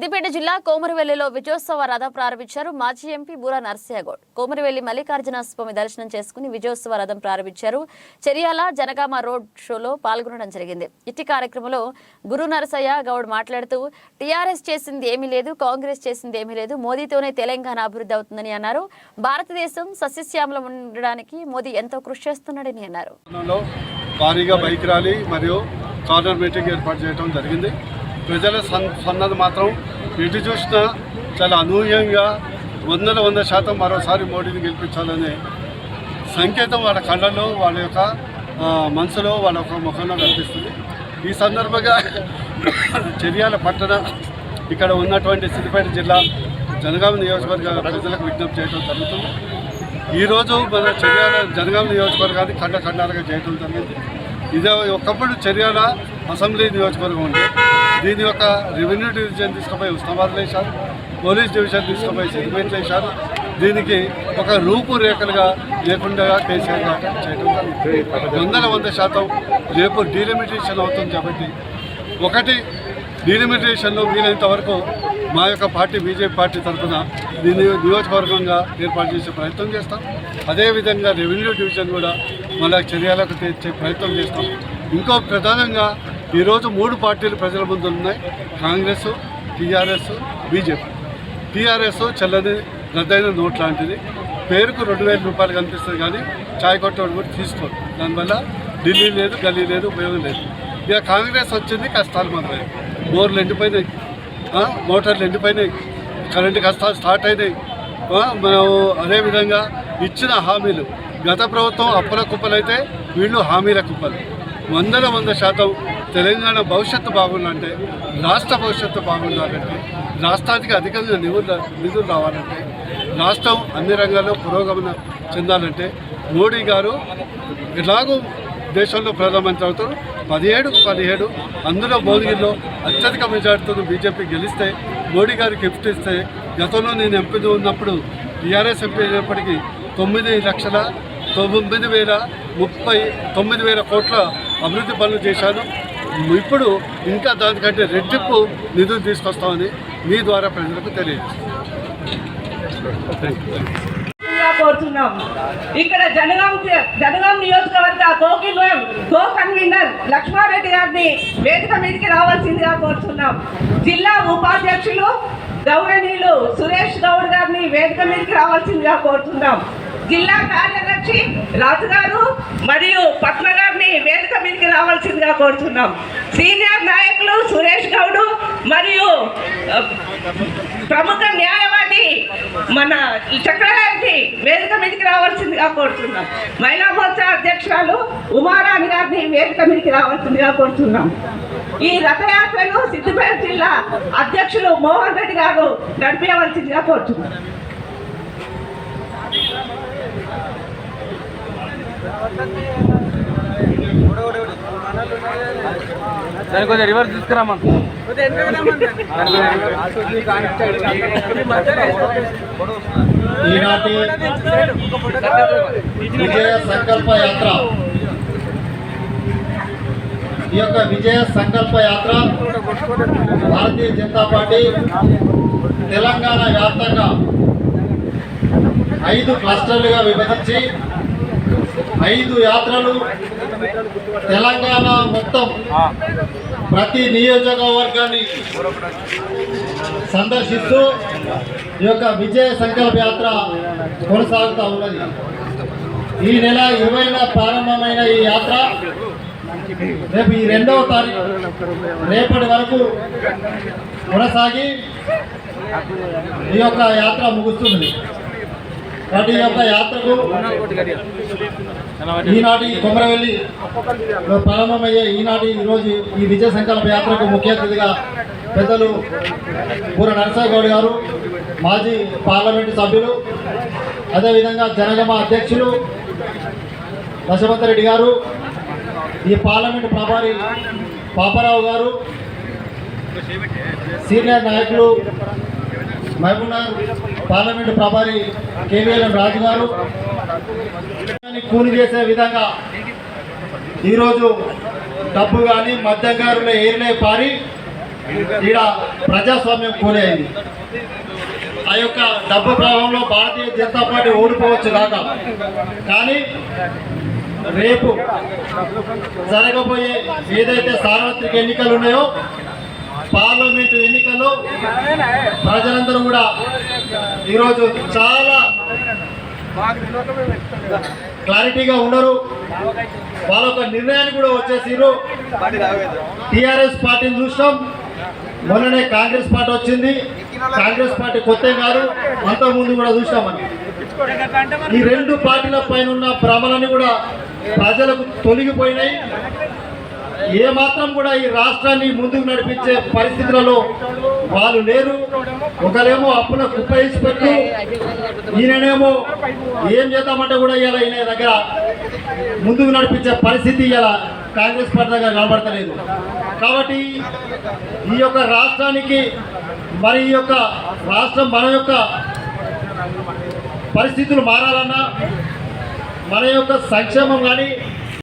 సిద్దిపేట జిల్లా కోమరివెల్లిలో విజయోత్సవ రథం ప్రారంభించారు మాజీ ఎంపీ బూరా నర్సియాగౌడ్ కోమరివెల్లి మల్లికార్జున స్వామి దర్శనం చేసుకుని విజయోత్సవ రథం ప్రారంభించారు. చెరియాల జనగామ రోడ్ షోలో పాల్గొనడం జరిగింది. ఇట్టి కార్యక్రమంలో గురు నరసయ్య గౌడ్ మాట్లాడుతూ టీఆర్ఎస్ చేసింది ఏమీ లేదు కాంగ్రెస్ చేసింది ఏమీ లేదు మోదీతోనే తెలంగాణ అభివృద్ధి అవుతుందని అన్నారు. భారతదేశం సస్యశ్యామలం ఉండడానికి మోదీ ఎంతో కృషి చేస్తున్నాడని అన్నారు. భారీగా బైక్ ర్యాలీ మరియు కార్నర్ మీటింగ్ ఏర్పాటు చేయడం జరిగింది. ప్రజల సన్నది మాత్రం ఎటు చూసినా చాలా అనూహ్యంగా వందల వంద శాతం మరోసారి మోడీని గెలిపించాలనే సంకేతం వాళ్ళ కళ్ళలో వాళ్ళ యొక్క మనసులో వాళ్ళ యొక్క ముఖంలో కనిపిస్తుంది. ఈ సందర్భంగా చర్యాల పట్టణ ఇక్కడ ఉన్నటువంటి సిద్దిపేట జిల్లా జనగామ నియోజకవర్గ ప్రజలకు విజ్ఞప్తి చేయడం జరుగుతుంది. ఈరోజు మన చర్యాల జనగామ నియోజకవర్గాన్ని ఖండ ఖండాలుగా చేయడం జరిగింది. ఇదే ఒకప్పుడు చర్యాల అసెంబ్లీ నియోజకవర్గం ఉంది దీని యొక్క రెవెన్యూ డివిజన్ తీసుకుపోయి ఉస్మాబాద్లో వేశారు పోలీస్ డివిజన్ తీసుకుపోయి సెగ్మెంట్ వేశారు దీనికి ఒక రూపురేఖలుగా లేకుండా కేసీఆర్ గారు చేయడం వందల వంద శాతం రేపు డీలిమిటేషన్ అవుతుంది కాబట్టి ఒకటి డీలిమిటేషన్లో వీలైనంత వరకు మా యొక్క పార్టీ బీజేపీ పార్టీ తరఫున దీన్ని నియోజకవర్గంగా ఏర్పాటు చేసే ప్రయత్నం చేస్తాం. అదేవిధంగా రెవెన్యూ డివిజన్ కూడా మళ్ళా చర్యలకు తెచ్చే ప్రయత్నం చేస్తాం. ఇంకో ప్రధానంగా ఈరోజు మూడు పార్టీలు ప్రజల ముందు ఉన్నాయి. Congress TRS BJP. టీఆర్ఎస్ చల్లని రద్దయిన నోట్ లాంటిది. పేరుకు రెండు వేల రూపాయలు కనిపిస్తుంది కానీ చాయ్ కొట్టడం కూడా తీసుకోరు దానివల్ల ఢిల్లీ లేదు గల్లీ లేదు ఉపయోగం లేదు. ఇక కాంగ్రెస్ వచ్చింది కష్టాలు మొదలయ్యాయి. బోర్లు ఎండిపోయినాయి. మోటార్లు ఎండిపోయినాయి. కరెంటు కష్టాలు స్టార్ట్ అయినాయి. మనం అదేవిధంగా ఇచ్చిన హామీలు. గత ప్రభుత్వం అప్పుల కుప్పలైతే వీళ్ళు హామీల కుప్పలు. వందల వంద శాతం తెలంగాణ భవిష్యత్తు బాగుండాలంటే రాష్ట్ర భవిష్యత్తు బాగుండాలంటే రాష్ట్రానికి అధికంగా నిధులు నిధులు రావాలంటే రాష్ట్రం అన్ని రంగాల్లో పురోగమన చెందాలంటే మోడీ గారు ఎలాగో దేశంలో ప్రధానమంత్రి అవుతారు. పదిహేడుకు పదిహేడు అందులో భోగిలో అత్యధిక మెజార్టీతో బీజేపీ గెలిస్తే మోడీ గారు గిఫ్ట్ ఇస్తే గతంలో నేను ఎంపీ ఉన్నప్పుడు టీఆర్ఎస్ ఎంపీ అయినప్పటికీ తొమ్మిది లక్షల తొమ్మిది వేల ముప్పై తొమ్మిది వేల కోట్ల అభివృద్ధి పనులు చేశాను. ఇప్పుడు ఇంకా దానికంటే రెట్టింపు నిధులు తీసుకొస్తామని మీ ద్వారా ప్రజలకు తెలియజేస్తాను కోరుతున్నాం ఇక్కడ జనగాం జనగాం నియోజకవర్గ కోకిల్ కో కన్వీనర్ లక్ష్మారెడ్డి గారిని వేదిక మీదకి రావాల్సిందిగా కోరుతున్నాం. జిల్లా ఉపాధ్యక్షులు గౌరవనీయులు సురేష్ గౌడ్ గారిని వేదిక మీదకి రావాల్సిందిగా కోరుతున్నాం. జిల్లా కార్యదర్శి రాజు గారు మరియు పద్మ రావాల్సిందిగా కోరుతున్నాం. సీనియర్ నాయకులు సురేష్ గౌడ్ మరియు ప్రముఖ న్యాయవాది మన చక్రవర్తి వేదిక మీదకి రావాల్సిందిగా కోరుతున్నాం. మహిళా మోర్చా అధ్యక్షురాలు ఉమారాణి గారిని వేదిక మీదకి రావాల్సిందిగా కోరుతున్నాం. ఈ రథయాత్రను సిద్దిపేట జిల్లా అధ్యక్షులు మోహన్ రెడ్డి గారు నడిపించవలసిందిగా కోరుతున్నాం. దాని కొంచెం రివర్స్ తీసుకురామా ఈనాటి విజయ సంకల్ప యాత్ర. ఈ యొక్క విజయ సంకల్ప యాత్ర భారతీయ జనతా పార్టీ తెలంగాణ వ్యాప్తంగా ఐదు క్లస్టర్లుగా విభజించి ఐదు యాత్రలు తెలంగాణ మొత్తం ప్రతి నియోజకవర్గాన్ని సందర్శిస్తూ ఈ యొక్క విజయ సంకల్ప యాత్ర కొనసాగుతూ ఉన్నది. ఈ నెల ఇరవైన ప్రారంభమైన ఈ యాత్ర రేపు ఈ రెండవ తారీఖు రేపటి వరకు కొనసాగి ఈ యొక్క యాత్ర ముగుస్తుంది. కాబట్టి యొక్క యాత్రకు ఈనాటి కొమరవెల్లి ప్రారంభమయ్యే ఈనాటి ఈరోజు ఈ విజయ సంకల్ప యాత్రకు ముఖ్య అతిథిగా పెద్దలు పూర నరసయ్య గౌడ్ గారు మాజీ పార్లమెంటు సభ్యులు అదేవిధంగా జనగమ అధ్యక్షులు దశవంత రెడ్డి గారు ఈ పార్లమెంటు ప్రభారి పాపారావు గారు సీనియర్ నాయకులు మహబూబ్నగర్ పార్లమెంటు ప్రభారి కేవీఎల్ రాజు గారు. కూలి చేసే విధంగా ఈరోజు డబ్బు కానీ మధ్యంగారులే ఏరిలే పారి ఈడ ప్రజాస్వామ్యం కూలైంది. ఆ యొక్క డబ్బు ప్రభావంలో భారతీయ జనతా పార్టీ ఓడిపోవచ్చు కాక. కానీ రేపు జరగబోయే ఏదైతే సార్వత్రిక ఎన్నికలు ఉన్నాయో పార్లమెంటు ఎన్నికల్లో ప్రజలందరూ కూడా ఈరోజు చాలా క్లారిటీగా ఉన్నారు వాళ్ళ ఒక నిర్ణయాన్ని కూడా వచ్చేసిరు టిఆర్ఎస్ పార్టీని చూసినాం. మొన్ననే కాంగ్రెస్ పార్టీ వచ్చింది. కాంగ్రెస్ పార్టీ కొత్త కాదు. అంతకు ముందు కూడా చూసినాం ఈ రెండు పార్టీల పైన ఉన్న భ్రమలన్నీ కూడా ప్రజలకు తొలగిపోయినాయి. ఏ మాత్రం కూడా ఈ రాష్ట్రాన్ని ముందుకు నడిపించే పరిస్థితులలో వాళ్ళు లేరు. ఒకరేమో అప్పుల కుప్పేసి పెట్టు ఈయననేమో ఏం చేద్దామంటే కూడా ఇలా ఈయన దగ్గర ముందుకు నడిపించే పరిస్థితి ఇలా కాంగ్రెస్ పార్టీ దగ్గర కనబడతలేదు. కాబట్టి ఈ యొక్క రాష్ట్రానికి మరి ఈ యొక్క రాష్ట్రం మన యొక్క పరిస్థితులు మారాలన్నా మన యొక్క సంక్షేమం కానీ